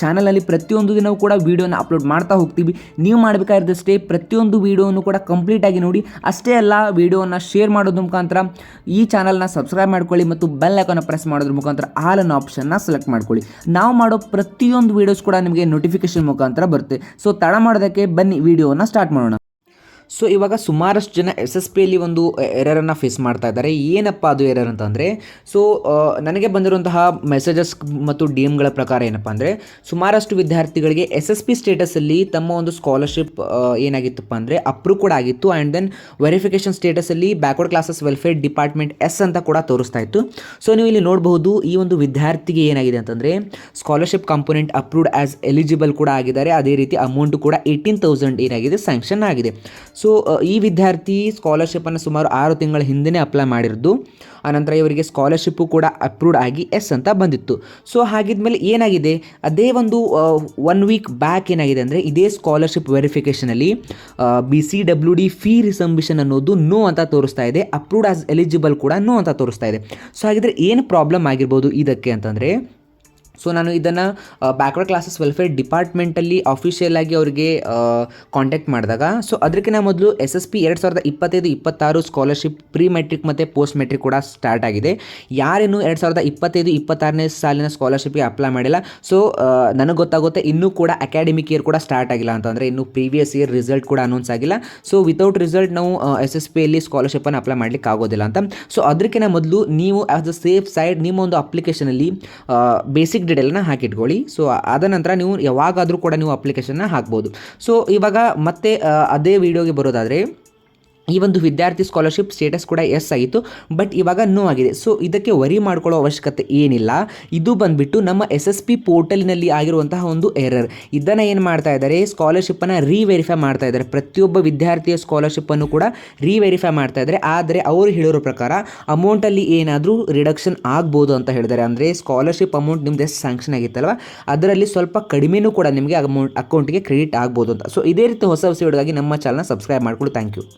ಚಾನಲಲ್ಲಿ ಪ್ರತಿಯೊಂದು ದಿನವೂ ಕೂಡ ವೀಡಿಯೋನ ಅಪ್ಲೋಡ್ ಮಾಡ್ತಾ ಹೋಗ್ತೀವಿ. ನೀವು ಮಾಡಬೇಕಾಗಿದ್ದಷ್ಟೇ ಪ್ರತಿಯೊಂದು ವೀಡಿಯೋನು ಕೂಡ ಕಂಪ್ಲೀಟಾಗಿ ನೋಡಿ. ಅಷ್ಟೇ ಅಲ್ಲ, ವೀಡಿಯೋನ ಶೇರ್ ಮಾಡೋದ್ರ ಮುಖಾಂತರ ಈ ಚಾನಲ್ನ ಸಬ್ಸ್ಕ್ರೈಬ್ ಮಾಡ್ಕೊಳ್ಳಿ ಮತ್ತು ಬೆಲ್ ಐಕಾನ ಪ್ರೆಸ್ ಮಾಡೋದ್ರ ಮುಖಾಂತರ ಆಲ್ ಅನ್ನೋ ಆಪ್ಷನ್ನ ಸೆಲೆಕ್ಟ್ ಮಾಡ್ಕೊಳ್ಳಿ. ನಾವು ಮಾಡೋ ಪ್ರತಿಯೊಂದು ವೀಡಿಯೋಸ್ ಕೂಡ ನಿಮಗೆ ನೋಟಿಫಿಕೇಶನ್ ಮುಖಾಂತರ ಬರುತ್ತೆ. ಸೊ ತಡ ಮಾಡೋದಕ್ಕೆ ಬನ್ನಿ, ವೀಡಿಯೋನ ಸ್ಟಾರ್ಟ್ ಮಾಡೋಣ. ಸೊ ಇವಾಗ ಸುಮಾರಷ್ಟು ಜನ ಎಸ್ ಎಸ್ ಪಿಯಲ್ಲಿ ಒಂದು ಎರರನ್ನು ಫೇಸ್ ಮಾಡ್ತಾ ಇದ್ದಾರೆ. ಏನಪ್ಪ ಅದು ಎರರ್ ಅಂತಂದರೆ ಸೊ ನನಗೆ ಬಂದಿರುವಂತಹ ಮೆಸೇಜಸ್ ಮತ್ತು ಡಿ ಎಮ್ಗಳ ಪ್ರಕಾರ ಏನಪ್ಪ ಅಂದರೆ, ಸುಮಾರಷ್ಟು ವಿದ್ಯಾರ್ಥಿಗಳಿಗೆ ಎಸ್ ಎಸ್ ಪಿ ಸ್ಟೇಟಸಲ್ಲಿ ತಮ್ಮ ಒಂದು ಸ್ಕಾಲರ್ಶಿಪ್ ಏನಾಗಿತ್ತಪ್ಪ ಅಂದರೆ ಅಪ್ರೂವ್ ಕೂಡ ಆಗಿತ್ತು. And then verification ಸ್ಟೇಟಸಲ್ಲಿ backward classes welfare department yes ಅಂತ ಕೂಡ ತೋರಿಸ್ತಾ ಇತ್ತು. ಸೊ ನೀವು ಇಲ್ಲಿ ನೋಡಬಹುದು, ಈ ಒಂದು ವಿದ್ಯಾರ್ಥಿಗೆ ಏನಾಗಿದೆ ಅಂತಂದರೆ scholarship component approved as eligible ಕೂಡ ಆಗಿದ್ದಾರೆ. ಅದೇ ರೀತಿ ಅಮೌಂಟು ಕೂಡ ಏಯ್ಟೀನ್ ತೌಸಂಡ್ ಏನಾಗಿದೆ ಸ್ಯಾಂಕ್ಷನ್ ಆಗಿದೆ. ಸೊ ಈ ವಿದ್ಯಾರ್ಥಿ ಸ್ಕಾಲರ್ಶಿಪ್ಪನ್ನು ಸುಮಾರು ಆರು ತಿಂಗಳ ಹಿಂದೆ ಅಪ್ಲೈ ಮಾಡಿರೋದು. ಆನಂತರ ಇವರಿಗೆ ಸ್ಕಾಲರ್ಶಿಪ್ಪು ಕೂಡ ಅಪ್ರೂವ್ಡ್ ಆಗಿ ಎಸ್ ಅಂತ ಬಂದಿತ್ತು. ಸೊ ಹಾಗಿದ್ಮೇಲೆ ಏನಾಗಿದೆ? ಅದೇ ಒಂದು ಒನ್ ವೀಕ್ ಬ್ಯಾಕ್ ಏನಾಗಿದೆ ಅಂದರೆ ಇದೇ scholarship ವೆರಿಫಿಕೇಷನಲ್ಲಿ B C W D fee reimbursement ಅನ್ನೋದು ನೋ ಅಂತ ತೋರಿಸ್ತಾ ಇದೆ. ಅಪ್ರೂವ್ಡ್ ಆಸ್ ಎಲಿಜಿಬಲ್ ಕೂಡ ನೋ ಅಂತ ತೋರಿಸ್ತಾ ಇದೆ. ಸೊ ಹಾಗಿದ್ರೆ ಏನು ಪ್ರಾಬ್ಲಮ್ ಆಗಿರ್ಬೋದು ಇದಕ್ಕೆ ಅಂತಂದರೆ ಸೊ ನಾನು ಇದನ್ನು ಬ್ಯಾಕ್ವರ್ಡ್ ಕ್ಲಾಸಸ್ ವೆಲ್ಫೇರ್ ಡಿಪಾರ್ಟ್ಮೆಂಟಲ್ಲಿ ಅಫಿಷಿಯಲ್ ಆಗಿ ಅವರಿಗೆ ಕಾಂಟ್ಯಾಕ್ಟ್ ಮಾಡಿದಾಗ ಸೊ ಅದಕ್ಕಿಂತ ಮೊದಲು ಎಸ್ ಎಸ್ ಪಿ ಎರಡು ಸಾವಿರದ ಇಪ್ಪತ್ತೈದು, ಇಪ್ಪತ್ತಾರು ಸ್ಕಾಲರ್ಶಿಪ್ ಪ್ರೀ ಮೆಟ್ರಿಕ್ ಮತ್ತು ಪೋಸ್ಟ್ ಮೆಟ್ರಿಕ್ ಕೂಡ ಸ್ಟಾರ್ಟ್ ಆಗಿದೆ. ಯಾರೇನು ಎರಡು ಸಾವಿರದ ಇಪ್ಪತ್ತೈದು, ಇಪ್ಪತ್ತಾರನೇ ಸಾಲಿನ ಸ್ಕಾಲರ್ಶಿಪ್ಗೆ ಅಪ್ಲೈ ಮಾಡಿಲ್ಲ. ಸೊ ನನಗೆ ಗೊತ್ತಾಗುತ್ತೆ ಇನ್ನೂ ಕೂಡ ಅಕಾಡೆಮಿಕ್ ಇಯರ್ ಕೂಡ ಸ್ಟಾರ್ಟ್ ಆಗಿಲ್ಲ ಅಂತಂದರೆ ಇನ್ನು ಪ್ರೀವಿಯಸ್ ಇಯರ್ ರಿಸಲ್ಟ್ ಕೂಡ ಅನೌನ್ಸ್ ಆಗಿಲ್ಲ. ಸೊ ವಿತೌಟ್ ರಿಸಲ್ಟ್ ನಾವು ಎಸ್ ಎಸ್ ಪಿಯಲ್ಲಿ ಸ್ಕಾಲರ್ಶಿಪ್ಪನ್ನು ಅಪ್ಲೈ ಮಾಡಲಿಕ್ಕೆ ಆಗೋದಿಲ್ಲ ಅಂತ. ಸೊ ಅದಕ್ಕಿಂತ ಮೊದಲು ನೀವು ಆಸ್ ಅ ಸೇಫ್ ಸೈಡ್ ನಿಮ್ಮ ಒಂದು ಅಪ್ಲಿಕೇಶನಲ್ಲಿ ಬೇಸಿಕ್ ಡೀಟೇಲ್ನ ಹಾಕಿಟ್ಕೊಳ್ಳಿ. ಸೊ ಅದ ನಂತರ ನೀವು ಯಾವಾಗಾದರೂ ಕೂಡ ನೀವು ಅಪ್ಲಿಕೇಶನ್ನ ಹಾಕ್ಬೋದು. ಸೊ ಇವಾಗ ಮತ್ತೆ ಅದೇ ವಿಡಿಯೋಗೆ ಬರೋದಾದರೆ ಈ ಒಂದು ವಿದ್ಯಾರ್ಥಿ ಸ್ಕಾಲರ್ಶಿಪ್ ಸ್ಟೇಟಸ್ ಕೂಡ ಎಸ್ ಆಗಿತ್ತು ಬಟ್ ಇವಾಗ ನೋ ಆಗಿದೆ. ಸೊ ಇದಕ್ಕೆ ವರಿ ಮಾಡ್ಕೊಳ್ಳೋ ಅವಶ್ಯಕತೆ ಏನಿಲ್ಲ. ಇದು ಬಂದುಬಿಟ್ಟು ನಮ್ಮ ಎಸ್ ಎಸ್ ಪಿ ಪೋರ್ಟಲ್ನಲ್ಲಿ ಆಗಿರುವಂತಹ ಒಂದು ಎರರ್ ಇದನ್ನು ಏನು ಮಾಡ್ತಾ ಇದ್ದಾರೆ? ಸ್ಕಾಲರ್ಶಿಪ್ಪನ್ನು ರೀವೆರಿಫೈ ಮಾಡ್ತಾ ಇದ್ದಾರೆ. ಪ್ರತಿಯೊಬ್ಬ ವಿದ್ಯಾರ್ಥಿಯ ಸ್ಕಾಲರ್ಶಿಪ್ಪನ್ನು ಕೂಡ ರೀವೆರಿಫೈ ಮಾಡ್ತಾ ಇದ್ದಾರೆ. ಆದರೆ ಅವರು ಹೇಳಿರೋ ಪ್ರಕಾರ ಅಮೌಂಟಲ್ಲಿ ಏನಾದರೂ ರಿಡಕ್ಷನ್ ಆಗ್ಬೋದು ಅಂತ ಹೇಳಿದ್ದಾರೆ. ಅಂದರೆ ಸ್ಕಾಲರ್ಶಿಪ್ ಅಮೌಂಟ್ ನಿಮ್ದು ಎಷ್ಟು ಸ್ಯಾಂಕ್ಷನ್ ಆಗಿತ್ತಲ್ವ? ಅದರಲ್ಲಿ ಸ್ವಲ್ಪ ಕಡಿಮೆನೂ ಕೂಡ ನಿಮಗೆ ಅಮೌಂಟ್ ಅಕೌಂಟಿಗೆ ಕ್ರೆಡಿಟ್ ಆಗ್ಬೋದು ಅಂತ. ಸೊ ಇದೇ ರೀತಿ ಹೊಸ ಹೊಸ ವಿಡಿಯೋಗಾಗಿ ನಮ್ಮ ಚಾನಲ್ನ ಸಬ್ಸ್ಕ್ರೈಬ್ ಮಾಡ್ಕೊಳ್ಳಿ. Thank you